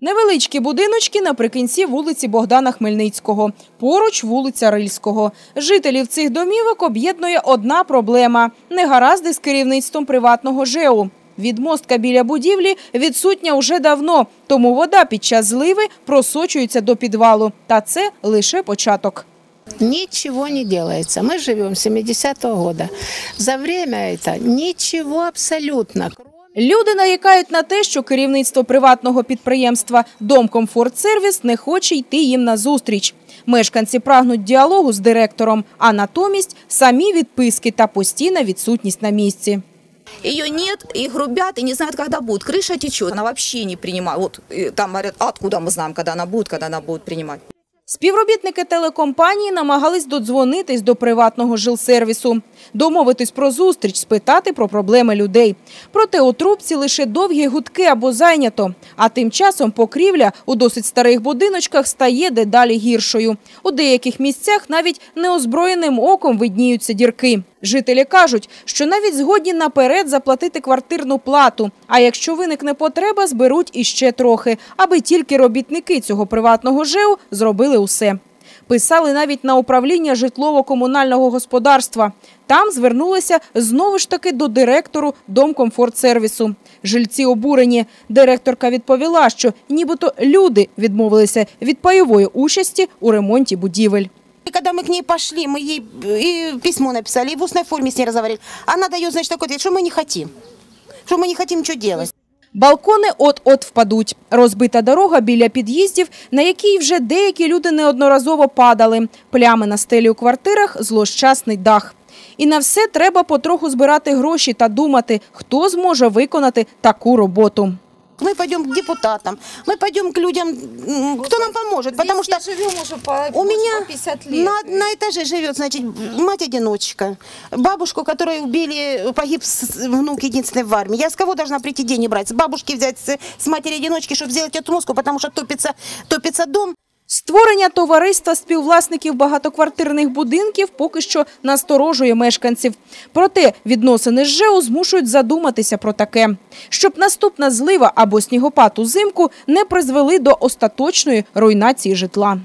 Невеличкі будиночки наприкінці вулиці Богдана Хмельницького, поруч вулиця Рильського. Жителів цих домівок об'єднує одна проблема – негаразди з керівництвом приватного ЖЕУ. Відмостка біля будівлі відсутня уже давно, тому вода під час зливи просочується до підвалу. Та це лише початок. Ничего не делается. Мы живем с 70-го года. За время это ничего абсолютно. Люди нарікають на те, що керівництво приватного підприємства «Домкомфортсервіс» не хоче йти їм на зустріч. Мешканці прагнуть діалогу з директором, а натомість самі відписки та постійна відсутність на місці. Ее нет, и грубят, и не знают, когда будет. Крыша течет, она вообще не принимает. Вот э, там говорят, откуда мы знаем, когда она будет, когда она будет принимать. Співробітники телекомпанії намагались додзвонитись до приватного жилсервісу, домовитись про зустріч, спитати про проблеми людей. Проте у трубці лише довгі гудки або зайнято. А тим часом покрівля у досить старих будиночках стає дедалі гіршою. У деяких місцях навіть неозброєним оком видніються дірки. Жителі кажуть, що навіть згодні наперед заплатити квартирну плату. А якщо виникне потреба, зберуть іще трохи, аби тільки робітники цього приватного ЖЕУ зробили усе. Писали навіть на управління житлово-комунального господарства. Там звернулися знову ж таки до директору Домкомфортсервісу. Жильці обурені. Директорка відповіла, що нібито люди відмовилися від пайової участі у ремонті будівель. И когда мы к ней пошли, мы ей и письмо написали, и в устной форме с ней разговаривали. Она дает, значит, такой ответ, что мы не хотим. Что мы не хотим ничего делать. Балкони от-от впадуть. Розбита дорога біля під'їздів, на якій вже деякі люди неодноразово падали. Плями на стелі у квартирах, злощасний дах. І на все треба потроху збирати гроші та думати, хто зможе виконати таку роботу. Мы пойдем к депутатам, мы пойдем к людям, м, кто нам поможет, потому что живем уже по, у меня на, на этаже живет, значит, мать-одиночка, бабушку, которую убили, погиб с- внук единственный в армии. Я с кого должна прийти деньги брать? С бабушки взять, с, с матери-одиночки, чтобы сделать эту мозгу, потому что топится, топится дом. Створення товариства співвласників багатоквартирних будинків поки що насторожує мешканців. Проте відносини з ЖЕУ змушують задуматися про таке. Щоб наступна злива або снігопад узимку не призвели до остаточної руйнації житла.